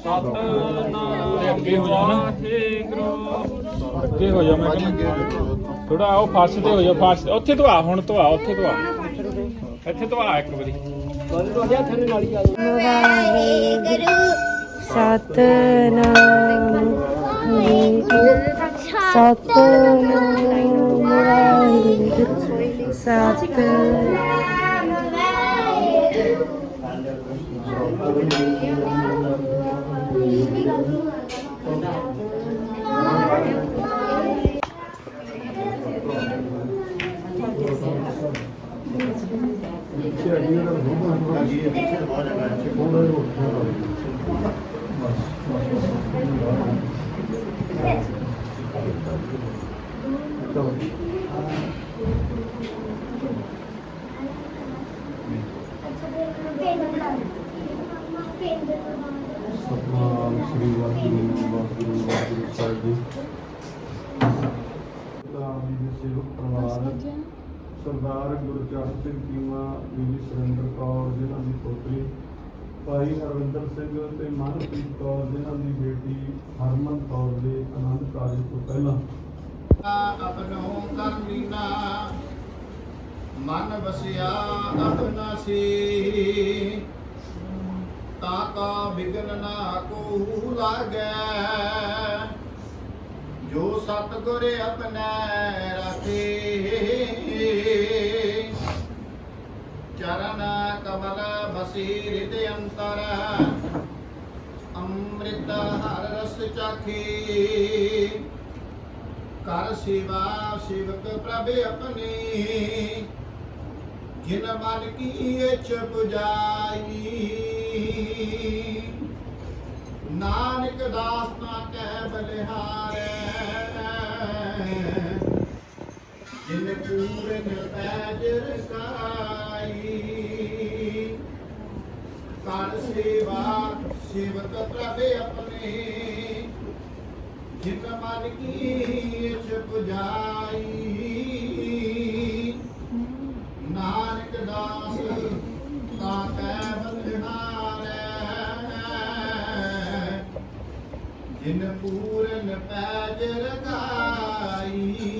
ਸਤਨਾਮ। ਅੱਗੇ ਹੋ ਜਾਣਾ ਅੱਗੇ ਹੋ ਜਾ ਮੈਂ ਕਹਿੰਦਾ ਥੋੜਾ ਆਓ ਫਾਸ ਤੇ ਹੋ ਜਾ ਫਾਸ। ਉੱਥੇ ਤੋਂ ਆ ਹੁਣ ਤੋਂ ਆ ਉੱਥੇ ਤੋਂ ਆ। ਇੱਥੇ ਤੋਂ ਆ ਇੱਕ ਵਾਰੀ। ਵਾਹਿਗੁਰੂ ਸਤਨਾਮ। ਵਾਹਿਗੁਰੂ ਸਤਨਾਮ। ਵਾਹਿਗੁਰੂ ਸਤਨਾਮ। ਸਰਦਾਰ ਗੁਰਚਰਨ ਸਿੰਘ ਕੀਮਾ ਬੀਬੀ ਸੁਰਿੰਦਰ ਕੌਰ ਜਿਨ੍ਹਾਂ ਦੀ ਪੁੱਤਰੀ, ਭਾਈ ਹਰਵਿੰਦਰ ਸਿੰਘ ਤੇ ਮਨਪ੍ਰੀਤ ਕੌਰ ਜਿਨ੍ਹਾਂ ਦੀ ਬੇਟੀ ਹਰਮਨ ਕੌਰ ਦੇ ਆਨੰਦ ਕਾਰਜ ਤੋਂ ਪਹਿਲਾਂ। ਆਪਨੋ ਕਰਮੀਨਾ ਮਨ ਵਸਿਆ ਆਪਨਾ ਸੀ। ਤਾ ਕਾ ਬਿਗਨ ਨਾ ਕੋ ਲਾਗੈ, ਜੋ ਸਤਿਗੁਰ ਆਪਣੈ ਰਾਖੇ। ਚਰਨ ਕਮਲ ਬਸੀ ਹਿਰਦਿ ਅੰਤਰ ਅੰਮ੍ਰਿਤ ਹਰ ਰਸ ਚਾਖੀ ਕਰ ਸੇਵਾ ਸੇਵਕ ਪ੍ਰਭ ਆਪਣੀ ਜਿਨ ਮਨ ਕੀ ਇਛ 부ਜਾਈ ਨਾਨਕ ਦਾਸ ਨਾ ਕਹਿ ਬਲਿਹਾਰੈ ਜਿਨ ਪੂਰਨ ਪੈਜ ਰਸਾਈ ਕਰ ਸੇਵਾ, ਸੇਵਕ ਪ੍ਰਭ ਆਪਣੇ। ਜਿਤ ਮਨ ਕੀ ਇਛ 부ਜਾਈ ਨਾਨਕ ਦਾਸ ਤਾ ਕੈ ਬੰਧਨਾਰੈ। ਜਿਨ ਪੂਰਨ ਪੈਜ ਰਗਾਈ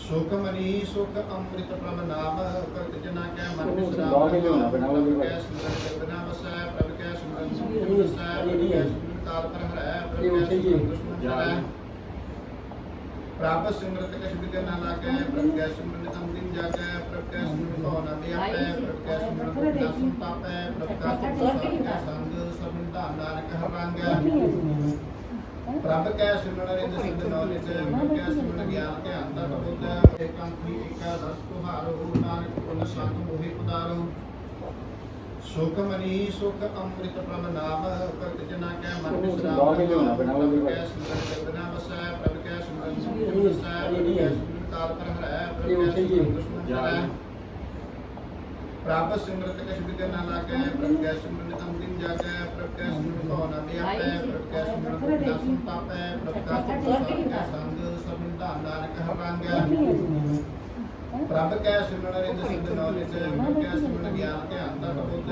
ਸੁਖ ਮਨੀ ਸੁਖ ਅੰਮ੍ਰਿਤ ਪ੍ਰਭ ਨਾਮ ਭਗਤ ਜਨਾ ਕੈ ਮਨ ਵਿਸਰਾਮ ਕੈ ਸਿਮਰਨ ਜਗਨਾ ਵਸੈ ਪ੍ਰਭ ਕੈ ਸਿਮਰਨ ਸੁਖ ਵਸੈ ਪ੍ਰਭ ਕੈ ਸਿਮਰਨ ਕਾਲ ਪਰ ਹਰੈ ਪ੍ਰਭ ਕੈ ਸਿਮਰਨ ਦੁਸ਼ਮਨ ਜਰੈ ਪ੍ਰਭ ਸਿਮਰਤ ਕਛ ਬਿਗਨ ਨਾ ਲਾਗੈ ਪ੍ਰਭ ਕੈ ਸਿਮਰਨ ਅੰਤਿਮ ਜਾਗੈ ਪ੍ਰਭ ਕੈ ਸਿਮਰਨ ਭਉ ਨ ਵਿਆਪੈ ਪ੍ਰਭ ਕੈ ਸਿਮਰਨ ਦਸਮ ਪਾਪੈ ਪ੍ਰਭ ਕੈ ਸਿਮਰਨ ਕੈ ਸੰਗ ਸਭਨ ਧਾਨ ਨਾਨਕ ਹਰ ਰੰਗ ਪ੍ਰਭ ਕੈ ਸਿਮਰਨ ਰਿੰਦ ਸਿੱਧ ਨੌਲਿਤ ਪ੍ਰਭ ਕੈ ਸਿਮਰਨ ਗਿਆਨ ਧਿਆਨ ਦਾ ਬੁੱਧ ਏਕਾਂ ਕੀ ਏਕਾ ਰਸ ਤੁਹਾਰੋ ਨਾਨਕ ਗੁਣ ਸੰਗ ਮੋਹਿ ਉਦਾਰੋ ਸੁਖ ਮਨੀ ਸੁਖ ਅੰਮ੍ਰਿਤ ਪ੍ਰਭ ਨਾਮ ਭਗਤ ਜਨਾ ਕੈ ਮਨ ਵਿਸਰਾਮ ਪ੍ਰਭ ਕੈ ਸਿਮਰਨ ਜਗਨਾ ਵਸੈ ਪ੍ਰਭ ਕੈ ਸਿਮਰਨ ਸੁਖ ਵਸੈ ਪ੍ਰਭ ਕੈ ਸਿਮਰਨ ਕਾਲ ਪਰ ਹਰੈ ਪ੍ਰਭ ਕੈ ਸਿਮਰਨ ਦੁਸ਼ਮਨ ਜਰੈ ਪ੍ਰਭ ਸਿਮਰਤ ਕਛ ਬਿਗਨ ਨਾ ਲਾਗੈ ਪ੍ਰਭ ਕੈ ਸਿਮਰਨ ਅੰਤਿਮ ਜਾਗੈ ਪ੍ਰਭ ਕੈ ਸਿਮਰਨ ਭਉ ਨ ਵਿਆਪੈ ਪ੍ਰਭ ਕੈ ਸਿਮਰਨ ਦਸਮ ਪਾਪੈ ਪ੍ਰਭ ਕੈ ਸਿਮਰਨ ਕੈ ਸੰਗ ਸਭਨ ਧਾਨ ਨਾਨਕ ਹਰ ਰੰਗ ਪ੍ਰਭ ਕੈ ਸਿਮਰਨ ਰਿੰਦ ਸਿੱਧ ਨੌਲਿਤ ਪ੍ਰਭ ਕੈ ਸਿਮਰਨ ਗਿਆਨ ਧਿਆਨ ਦਾ ਬੁੱਧ।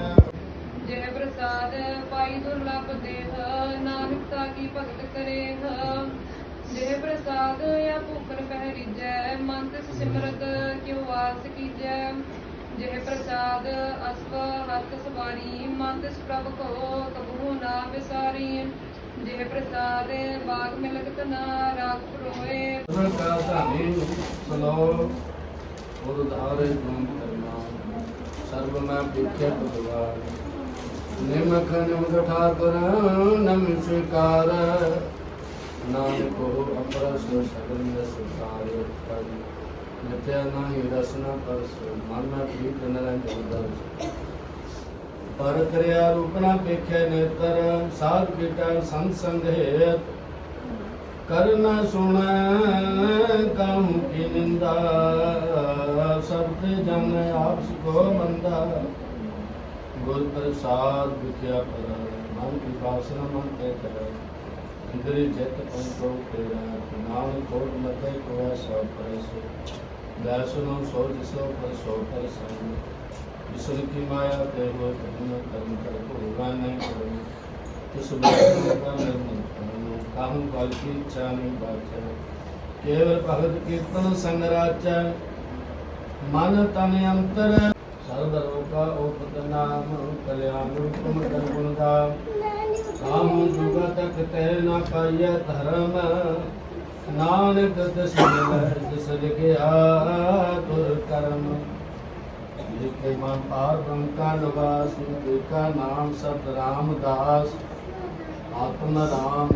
ਜੈ ਪ੍ਰਸਾਦ ਪਾਈ ਦੁਰਲਭ ਦੇਹ ਨਾਨਕਤਾ ਕੀ ਭਗਤ ਕਰੇਹ। ਜੈ ਪ੍ਰਸਾਦ ਆ ਭੂਖਰ ਪਹਿ ਰਿਜੈ ਮਨ ਤਿਸ ਸਿਮਰਤ ਕਿਉ ਵਾਸ ਕੀਜੈ। ਜੈ ਪ੍ਰਸਾਦ ਅਸਵ ਹਸਤ ਸਵਾਰੀ ਮਨ ਤਿਸ ਪ੍ਰਭ ਕੋ ਕਬੂ ਨਾ ਵਿਸਾਰੀ। ਜੇ ਪ੍ਰਸਾਦ, ਬਾਗ ਮਿਲਕ ਨਾ ਰਾਖ ਪਰੋਏ। ਕਾ ਧਾਨੀ ਸਲੋ ਉਦਾਰੇ ਤੁਮ ਕਰਨਾ। ਸਰਬ ਮੈਂ ਦੇਖੇ ਭਗਵਾਨ। ਨਿਮਖ ਨਿਮਖ ਠਾਕੁਰ ਨਮ ਸਵੀਕਾਰ ਨਾਨਕ ਕੋ ਅਪਰਸ ਸਗਲ ਮੈਂ ਸੁਤਾਰ ਕਰ ਨਿਤਿਆ ਨਾਹੀ ਰਸਨਾ ਪਰਸ ਮਨ ਮੈਂ ਪਰ ਕਰਿਆ ਰੂਪਨਾ ਵੇਖੇ ਨੇਤਰ, ਸਾਧ ਕੀਟਾ ਸੰਤ ਸੰਘੇਤ ਕਰਨਾ ਸੁਣੈ, ਕਾਮ ਕੀ ਨਿੰਦਾ, ਸਭ ਜਨ ਆਪ ਕੋ ਮੰਦਾ। ਗੁਰ ਪ੍ਰਸਾਦ ਵਿਖਿਆ ਪਰ ਮਨ ਕੀ ਬਾਸਨਾ ਮਨ ਤੇ ਕਰ। ਇੰਦਰੀ ਜਤ ਪੰਕੋ ਤੇਰਾ ਨਾਮ ਕੋਟ ਮਤੇ ਕੋ ਸਭ ਪਰਸ ਦਰਸ਼ਨੋ ਸੋ ਜਿਸੋ ਪਰ ਸੋ ਪਰ ਸੰਗ ਵਿਸਨ ਕੀ ਮਾਇਆ ਤੇ ਹੋ ਕਦਮ ਕਰਮ ਕਰ ਕੋ ਨਹੀਂ ਕਰੋ ਤਿਸ ਬੇਸਨ ਦਾ ਨਿਰਮਲ ਕਰਨੋ ਕਾਹੂ ਕਲ ਕੀ ਇੱਛਾ ਨਹੀਂ ਬਾਚੈ ਕੇਵਲ ਭਗਤ ਕੀਰਤਨ ਸੰਗ ਰਾਚੈ ਮਨ ਤਨ ਅੰਤਰ ਸਰਬ ਰੋਗਾ ਓਪਤ ਨਾਮ ਕਲਿਆਣ ਹੁਕਮ ਕਰ ਗੁਣ ਦਾ ਤੈ ਨਾ ਪਾਈਐ ਧਰਮ। ਨਾਨਕ ਦਸ ਜਿਸ ਲਿਖਿਆ ਤੁਰ ਕਰਮ। ਲਿਖੇ ਮਨ ਪਾਰ ਬ੍ਰਹਮ ਕਾ ਨਿਵਾਸ ਕਾ ਨਾਮ ਸਤ ਰਾਮਦਾਸ ਆਤਮ ਰਾਮ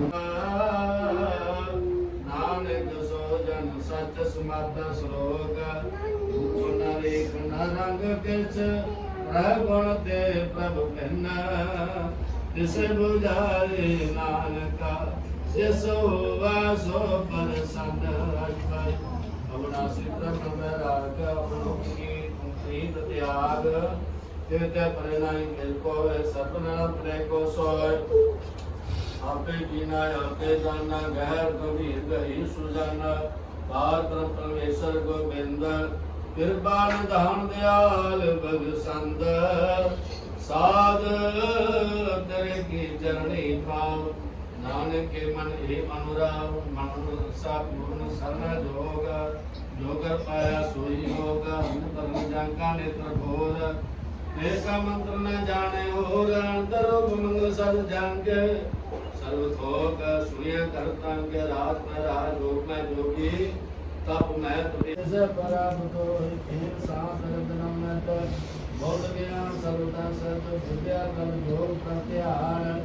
ਨਾਨਕ ਸੋ ਜਨ ਸਚ ਸਮਾਤਾ ਸ਼ਲੋਕ। ਉਚ ਨਰੇਖ ਨ ਕਿਛ ਰਹਿ ਤੇ ਪ੍ਰਭ ਭਿੰਨ। ਤਿਸ ਬੁਝਾਰੇ ਨਾਨਕਾ, ਜਿਸ ਹੋਵਾ ਸੋ ਪਰਸੰਨ ਅਜਪਾਈ ਅਵਨਾਸੀ ਪ੍ਰਭ ਮੈਂ ਰਾਗ, ਆਪਣੋ ਕੀ ਪ੍ਰੀਤ ਤਿਆਗ ਤੇ ਤੇ ਪਰਿਣਾਈ ਮਿਲ ਕੋਵੇ ਸਪਨਾ ਤਰੇ ਕੋ ਸੋਇ ਆਪੇ ਜੀਨਾ, ਆਪੇ ਜਾਣਾ ਗਹਿਰ ਗੰਭੀਰ ਗਈ ਸੁਜਾਨਾ। ਪਾਰ ਬ੍ਰਹਮ ਪਰਮੇਸ਼ਰ ਗੋਬਿੰਦ, ਕਿਰਪਾ ਨਿਧਾਨ ਦਿਆਲ ਬਗ ਸੰਦ ਸਾਧ ਨਾਨਕ ਕੇ ਮਨ ਇਹ ਅਨੁਰਾਗ, ਮਨ ਸਾ ਪੂਰਨ ਸਰਨਾ ਜੋਗ ਜੋਗਰ ਪਾਇਆ ਸੋਈ ਹੋਗ ਅੰਤਰ ਜਾਂਕਾ ਨੇਤਰ ਭੋਰ ਏਕਾ ਮੰਤਰ ਨ ਜਾਣੇ ਹੋਰ ਅੰਦਰ ਮੰਗਲ ਸਦ ਜੰਗ। ਸਰਬ ਥੋਕ ਸੁਨਿਆ ਕਰਤਾ ਕੇ ਰਾਤ ਮੈਂ ਰਾਜ ਜੋਗ, ਮੈਂ ਜੋਗੀ। ਤਪ ਮੈਂ ਤੁਰੇ ਸ ਪਰਾਬ ਤੋ ਖੇਰ ਸਾਥ ਰਤਨ ਮੈਂ ਤੋ। ਬੋਧ ਗਿਆਨ ਸਰਵਤਾ ਸਤ ਵਿਦਿਆ ਕਲ ਜੋਗ ਪ੍ਰਤਿਹਾਰ।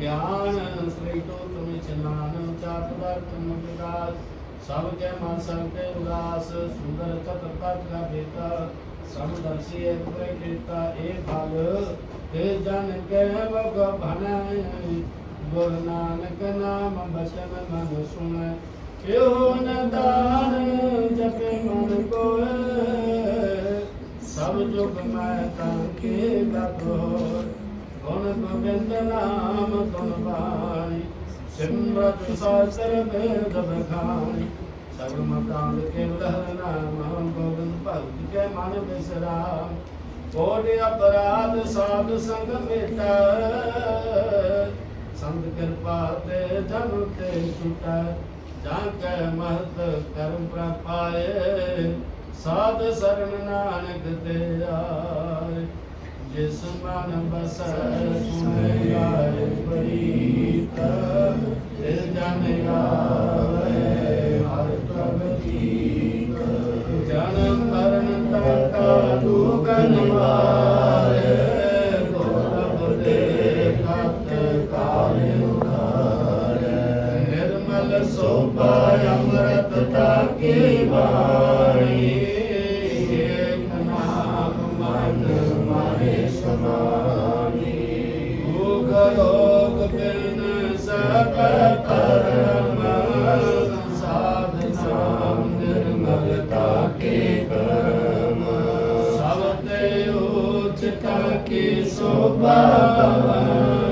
ਗਿਆਨ ਸ੍ਰੀ ਤੁਮੇ ਚਨਾਨ ਚਾਤ ਦਰ ਤੁਮ ਵਿਕਾਸ ਸਭ ਕੇ ਮਨ ਸਭ ਕੇ ਉਦਾਸ, ਸੁੰਦਰ ਚਤੁਰ ਪਤ ਕਾ ਬੇਤਾ। ਸਭ ਦਰਸ਼ੀ ਇੱਕ ਪ੍ਰੇ ਕੀਤਾ ਇਹ ਫਲ। ਤੇ ਜਨ ਕੇ ਬਗ ਭਨੈ ਗੁਰ ਨਾਨਕ ਨਾਮ ਬਚਨ ਮਨ ਸੁਣੈ। ਕਿਉ ਨ ਦਾਨ ਜਪੇ ਮਨ ਕੋਏ ਸਭ ਜੁਗ ਮੈਂ ਤਾਂ ਕੇ ਬਤੋ ਗੁਣ ਗੋਬਿੰਦ ਨਾਮ ਗੁਣ ਬਾਣੀ ਸਿਮਰਤ ਸਾਸਰ ਬੇਦ ਬਖਾਣੀ ਸਭ ਮਕਾਨ ਕੇ ਲਹਿ ਨਾਮ ਗੋਬਿੰਦ ਭਗਤ ਕੇ ਮਨ ਬਿਸਰਾਮ ਕੋਟਿ ਅਪਰਾਧ ਸਾਧ ਸੰਗ ਮੇਟਾ ਸੰਤ ਕਿਰਪਾ ਤੇ ਜਨ ਤੇ ਛੁਟੈ ਜਾਂ ਕੈ ਮਹਤ ਕਰਮ ਪ੍ਰਪਾਏ ਸਾਧ ਸਰਣ ਨਾਨਕ ਤੇ ਆਏ ਜਿਸ ਮਨ ਬਸੈ ਸੁਣੇ ਆਏ ਪ੍ਰੀਤ ਤੇ ਜਨ ਆਵੇ ਹਰ ਪ੍ਰਭ ਕੀਤ ਜਨਮ ਮਰਨ ਤਕ ਦੁਖ ਨਿਵਾਰੇ ਗੋਰਬ ਦੇ ਖਤ ਕਾਲ ਉਧਾਰੇ ਨਿਰਮਲ ਸੋਭਾ ਅੰਮ੍ਰਿਤ ਤਾਕੀ ਪਰਮ ਸਾਧ ਨਾਮ ਨਿਰਮਲਤਾ ਕੇ ਕਰਮ ਸਭ ਤੇ ਉਚਤਾ ਕੀ ਸੋਭਾ ਭਵਾਨੀ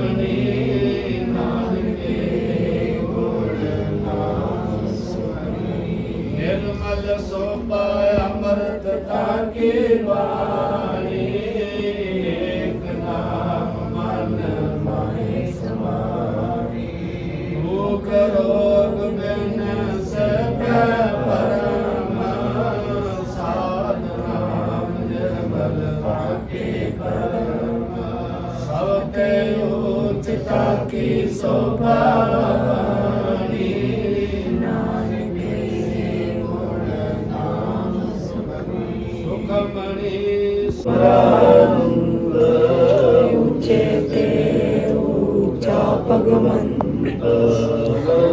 ਸਾਧ ਨਾਮ ਨਿਰਮਲ ਤਾਕੇ ਕਰਮ ਸੁਭਾਵਨੀ ਨਾਨਕ ਏ ਗੁਣ ਨਾਮ ਸੁਖਮਨੀ ਸੁਖਮਣੀ ਸਰਾਨੰਦ ਉੱਚੇ ਤੇ ਉੱਚਾ ਭਗਵੰਤ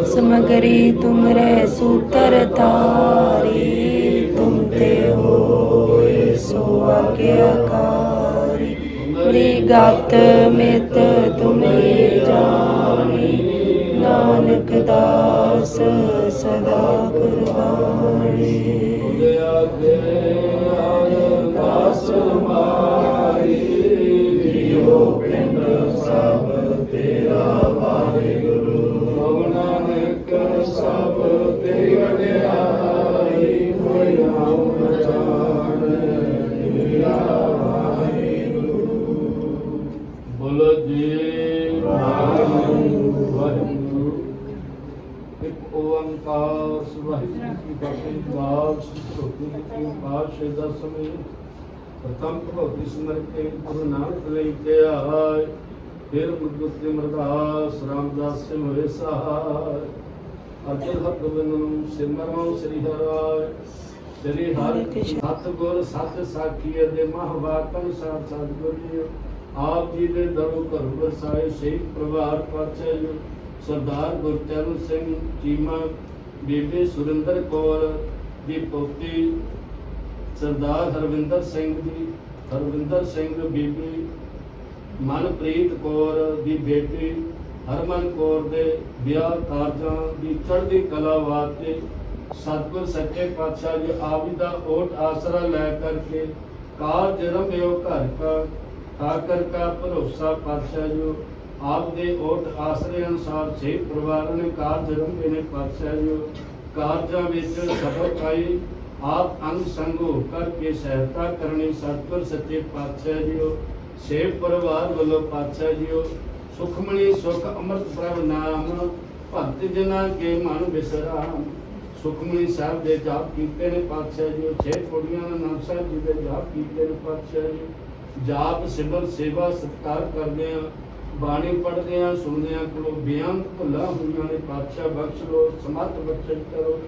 ਸਮਗਰੀ ਤੁਮਰੇ ਸੂਤਰ ਤਾਰੀ ਮੇਰੀ ਗਤ ਮਿਤ ਤੁਮਰੀ ਜਾਣੀ ਨਾਨਕ ਦਾਸ ਸਦਾ ਕੁਰਬਾਨੀ। ਉਹਦੇ ਮਾਰੀ ਜੀਓ ਪਿੰਡ ਸਭ ਵਾਹਿਗੁਰੂ ਕੀ ਫਤਿਹ ਬਾਪ ਸੁਖੀ ਕੀ ਪਾਸ਼ੇ ਦਾ ਸਮੇਂ ਪ੍ਰਥਮ ਭਗਵਤੀ ਸਿਮਰ ਕੇ ਗੁਰੂ ਨਾਨਕ ਲਈ ਕੇ ਆਏ ਫਿਰ ਮੁਕਤ ਮਰਦਾਸ ਰਾਮਦਾਸ ਸੇ ਹੋਏ ਸਹਾਇ ਅਰਜਨ ਹੱਥ ਬਿਨੂ ਸਿਮਰੋ ਸ੍ਰੀ ਹਰਿ ਸ੍ਰੀ ਹਰਿ ਸਤ ਗੁਰ ਸਤ ਸਾਖੀ ਦੇ ਮਹਵਾਕਨ ਸਾਥ ਸਤਿਗੁਰ ਜੀ ਆਪ ਜੀ ਦੇ ਦਰੋਂ ਘਰ ਵਸਾਏ ਸਹੀ ਪਰਿਵਾਰ ਪਾਛੇ ਸਰਦਾਰ ਗੁਰਚਰਨ ਸਿੰਘ ਚੀਮਾ ਬੀਬੀ ਸੁਰਿੰਦਰ ਕੌਰ ਦੀ ਪੋਤੀ ਸਰਦਾਰ ਹਰਵਿੰਦਰ ਸਿੰਘ ਦੀ, ਹਰਵਿੰਦਰ ਸਿੰਘ ਬੀਬੀ ਮਨਪ੍ਰੀਤ ਕੌਰ ਦੀ ਬੇਟੀ ਹਰਮਨ ਕੌਰ ਦੇ ਵਿਆਹ ਕਾਰਜਾਂ ਦੀ ਚੜ੍ਹਦੀ ਕਲਾ ਵਾਸਤੇ ਸਤਿਗੁਰ ਸੱਚੇ ਪਾਤਸ਼ਾਹ ਜੀ ਆਪ ਜੀ ਦਾ ਓਟ ਆਸਰਾ ਲੈ ਕਰਕੇ ਕਾਰ ਜਨਮ ਰਮਿਓ ਘਰ ਕਾ ਠਾਕਰ ਕਾ ਭਰੋਸਾ ਪਾਤਸ਼ਾਹ ਜੀ ਆਪ ਦੇ ਓਟ ਆਸਰੇ ਅਨੁਸਾਰ ਸੇ ਪਰਿਵਾਰਾਂ ਨੇ ਕਾਰਜ ਰੰਗੇ ਨੇ ਪਾਤਸ਼ਾਹ ਜੀ ਕਾਰਜਾਂ ਵਿੱਚ ਸਫਲ ਪਾਈ। ਆਪ ਅੰਗ ਸੰਗ ਕਰਕੇ ਸਹਾਇਤਾ ਕਰਨੀ ਸਤਿਗੁਰ ਸੱਚੇ ਪਾਤਸ਼ਾਹ ਜੀਓ ਸੇਵ ਪਰਿਵਾਰ ਵੱਲੋਂ ਪਾਤਸ਼ਾਹ ਜੀਓ ਸੁਖਮਣੀ ਸੁਖ ਅੰਮ੍ਰਿਤ ਪ੍ਰਭ ਨਾਮ, ਭਗਤ ਜਨਾਂ ਕੇ ਮਨ ਵਿਸਰਾਮ ਸੁਖਮਣੀ ਸਾਹਿਬ ਦੇ ਜਾਪ ਕੀਤੇ ਨੇ ਪਾਤਸ਼ਾਹ ਜੀਓ ਛੇ ਕੁੜੀਆਂ ਦਾ ਨਾਮ ਸਾਹਿਬ ਜੀ ਦੇ ਜਾਪ ਕੀਤੇ ਨੇ ਪਾਤਸ਼ਾਹ ਜੀ। ਜਾਪ ਸਿਮਰ ਸੇਵਾ ਸਤਕਾਰ ਕਰਦੇ ਆ। ਬਾਣੀ ਪੜ੍ਹਦੇ ਆ ਸੁਣਦੇ ਆ ਕੋਲੋਂ ਬੇਅੰਤ ਭੁੱਲਾਂ ਹੋਈਆਂ ਨੇ ਪਾਤਸ਼ਾਹ ਬਖਸ਼ ਲੋ ਸਮਤ ਬਖਸ਼ ਕਰੋ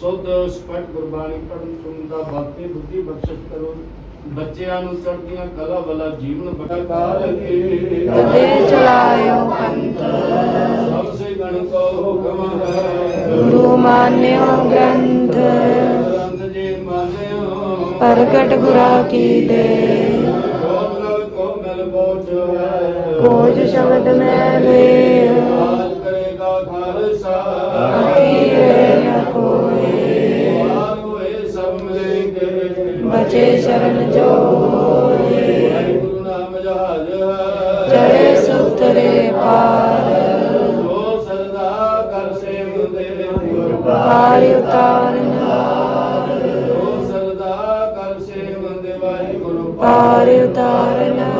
ਸੁਧ ਸਪਟ ਗੁਰਬਾਣੀ ਪੜ੍ਹਨ ਸੁਣਨ ਦਾ ਬਾਤੇ ਬੁੱਧੀ ਬਖਸ਼ਿਸ਼ ਕਰੋ ਬੱਚਿਆਂ ਨੂੰ ਚੜ੍ਹਦੀਆਂ ਕਲਾ ਵਾਲਾ ਜੀਵਨ ਕਾਲ ਕੇ ਤਦੇ ਚਲਾਇਓ ਪੰਥ। ਸਭ ਸੇ ਗਣ ਕੋ ਹੁਕਮ ਹੈ। ਗੁਰੂ ਮਾਨਿਓ ਗ੍ਰੰਥ। ਗ੍ਰੰਥ ਜੀ ਮਾਨਿਓ। ਪ੍ਰਗਟ ਗੁਰਾ ਕੀ ਦੇ। ਕੋਜ ਸ਼ਬਦ ਮੈਂ ਵੇ ਆਜ ਕਰੇਗਾ ਖਾਲਸਾ। ਅਖੀਰੇ ਨ ਕੋਏ। ਮਾਰ ਹੋਏ ਸਭ ਮਿਲੇਗੇ ਬਚੇ ਸ਼ਰਨ ਜੋਏ ਗੁਰੂ ਨਾਮ ਜਹਾਜ ਚੜੇ ਸੁਤਰੇ ਪਾਰ। ਜੋ ਸਰਦਾ ਕਰ ਸੇਵ ਦੇ ਪਾਰ। ਉਤਾਰਨਾ ਜੋ ਸਰਦਾ ਕਰ ਸੇਵ ਦੇ ਵਾਹਿਗੁਰੂ ਪਾਰ। ਉਤਾਰਨਾ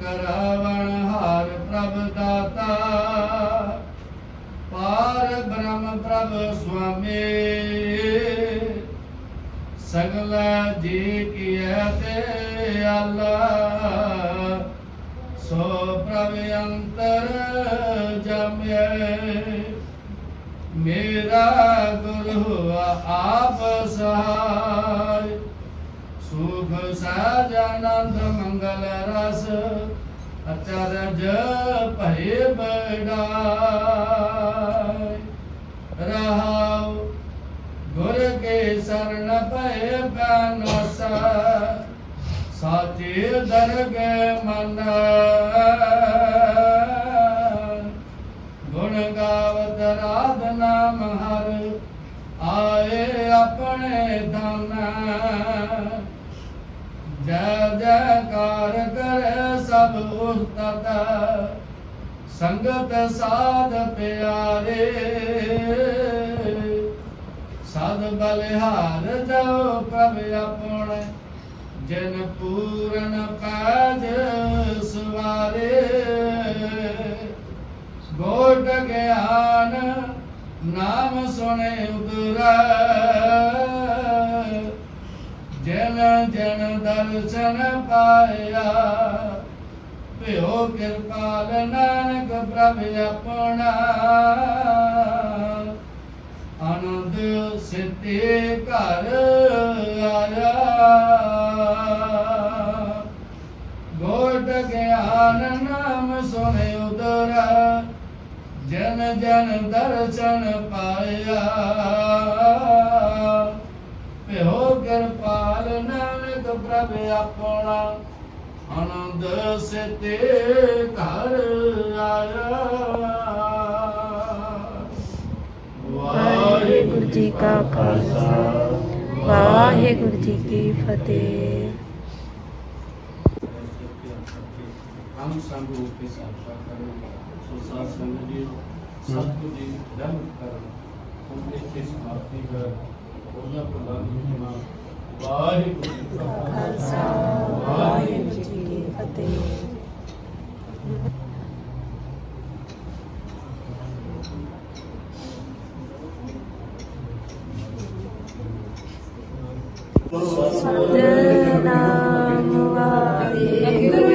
ਕਰਾਵਣ ਹਾਰ ਪ੍ਰਭ ਦਾਤਾ। ਪਾਰ ਬ੍ਰਹਮ ਪ੍ਰਭ ਸੁਆਮੀ, ਸਗਲ ਜੀ ਕੀਏ ਤੇ ਅੱਲਾ। ਸੋ ਪ੍ਰਭ ਅੰਤਰ ਜਮੈ ਮੇਰਾ ਗੁਰ ਹੁਆ ਆਪ ਸਹਾਇ। ਸੁਖ ਸਹਿਜ ਆਨੰਦ ਮੰਗਲ ਰਸ ਅਚਰਜ ਭਏ ਬੜਾਈ ਰਹਾਉ ਗੁਰ ਕੇ ਸਰਣ ਪਏ ਬਨਸ, ਸਾਚੇ ਦਰਗਹਿ ਮਨ। ਗੁਣ ਗਾਵਤ ਰਾਧ ਨਾਮ ਆਏ ਆਪਣੇ ਧਨ। ਜੈ ਜੈਕਾਰ ਕਰੇ ਸਭ ਉਸਤਤ ਸੰਗਤ ਸਾਧ ਪਿਆਰੇ, ਸਦ ਬਲਿਹਾਰ ਜਾਓ ਪ੍ਰਭ ਆਪਣੇ। ਜਨ ਪੂਰਨ ਪਾਜ ਸਵਾਰੇ, ਗੋਟ ਗਿਆਨ ਨਾਮ ਸੁਣੇ ਉਦਰਾ ਜਨ ਜਨ ਦਰਸ਼ਨ ਪਾਇਆ। ਭਿਓ ਕਿਰਪਾਲ ਨਾਨਕ ਪ੍ਰਭ ਆਪਣਾ। ਆਨੰਦ ਸਿੱਧੇ ਘਰ ਆਇਆ। ਗੋਟ ਗਿਆਨ ਨਾਮ ਸੁਣੇ ਉਦਰ। ਜਨ ਜਨ ਦਰਸ਼ਨ ਪਾਇਆ। ਭਿਓ ਕਿਰਪਾਲ ਨਾਨਕ ਪ੍ਰਭ ਆਪਣਾ। ਆਨੰਦ ਸਿੱਧੇ ਘਰ ਆਇਆ। ਵਾਹਿਗੁਰੂ ਜੀ ਕਾ ਖਾਲਸਾ। ਵਾਹਿਗੁਰੂ ਜੀ ਕੀ ਫਤਿਹ। ਹਮ ਸੰਗ ਰੂਪ ਕੇ ਸਾਥ ਕਰੋ ਸੋ ਸਾਧ ਸੰਗਤ ਜੀ ਸਤਿਗੁਰੂ ਜੀ ਰਹਿਮਤ ਕਰਨ ਹੁਣ ਇੱਥੇ ਸਮਾਪਤੀ ਕਰ ਉਹਨਾਂ ਪ੍ਰਦਾਨ ਹੋਣਾ। ਵਾਹਿਗੁਰੂ ਜੀ ਕਾ ਖਾਲਸਾ। ਵਾਹਿਗੁਰੂ ਜੀ ਕੀ ਫਤਿਹ। ਸਤਨਾਮ ਵਾਹਿਗੁਰੂ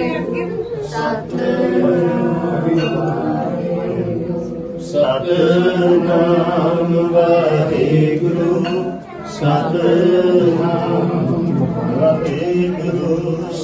ਸਤਨਾਮ ਵਾਹਿਗੁਰੂ।